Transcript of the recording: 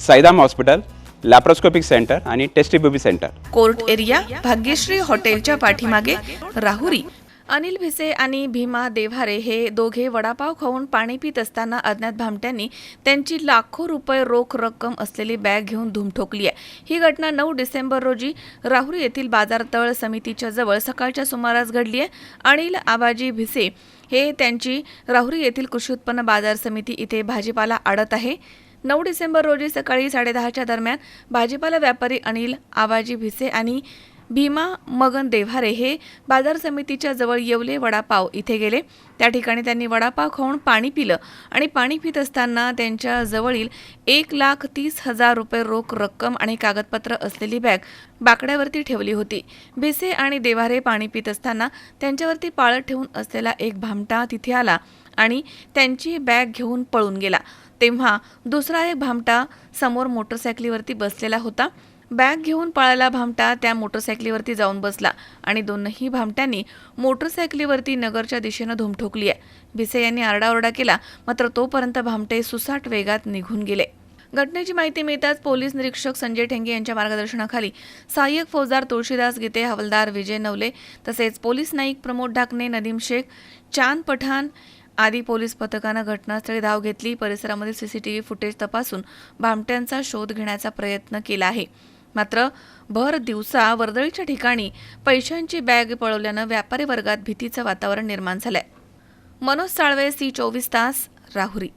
Saidham hospital laparoscopic centre आणि test tube baby centre. Court area Bhagyashree हॉटेलच्या पाठीमागे राहुरी. अनिल भिसे आणि भीमा देव्हारे हे दोघे वडापाव खाऊन पाणी पित असताना अज्ञात भामट्यांनी त्यांची लाखो रुपये रोख रक्कम असलेली बॅग घेऊन धूम ठोकली आहे. ही घटना नऊ डिसेंबर रोजी राहुरी येथील बाजारतळ समितीच्या जवळ सकाळच्या सुमारास घडली आहे. अनिल आबाजी भिसे हे त्यांची राहुरी येथील कृषी उत्पन्न बाजार समिती इथे भाजीपाला आडत आहे. नऊ डिसेंबर रोजी सकाळी साडेदहाच्या दरम्यान भाजीपाला व्यापारी अनिल आबाजी भिसे आणि भीमा मगन देव्हारे हे बाजार समितीच्या जवळ येवले वडापाव इथे गेले. त्या ठिकाणी त्यांनी वडापाव खाऊन पाणी पिलं आणि पाणी पित असताना त्यांच्या जवळील एक लाख तीस हजार रुपये रोख रक्कम आणि कागदपत्र असलेली बॅग बाकड्यावरती ठेवली होती. भिसे आणि देव्हारे पाणी पित असताना त्यांच्यावरती पाळत ठेवून असलेला एक भामटा तिथे आला आणि त्यांची बॅग घेऊन पळून गेला. तेव्हा दुसरा एक भामटा समोर मोटरसायकलीवरती बसलेला होता. बॅग घेऊन पळाला भामटा त्या मोटरसायकलीवरती जाऊन बसला आणि दोनही भामट्यांनी मोटरसायकलीवरती नगरच्या दिशेनं धूम ठोकली आहे. भिसे यांनी आरडाओरडा केला मात्र तोपर्यंत भामटे सुसाट वेगात निघून गेले. घटनेची माहिती मिळताच पोलीस निरीक्षक संजय ठेंगे यांच्या मार्गदर्शनाखाली सहाय्यक फौजदार तुळशीदास गीते हवलदार विजय नवले तसेच पोलीस नाईक प्रमोद ढाकणे नदीम शेख चांद पठाण आदी पोलीस पथकानं घटनास्थळी धाव घेतली. परिसरामधील सीसीटीव्ही फुटेज तपासून भामट्यांचा शोध घेण्याचा प्रयत्न केला आहे. मात्र भर दिवसा वर्दळीच्या ठिकाणी पैशांची बॅग पळवल्यानं व्यापारी वर्गात भीतीचं वातावरण निर्माण झालंय. मनोज साळवे सी चोवीस तास राहुरी.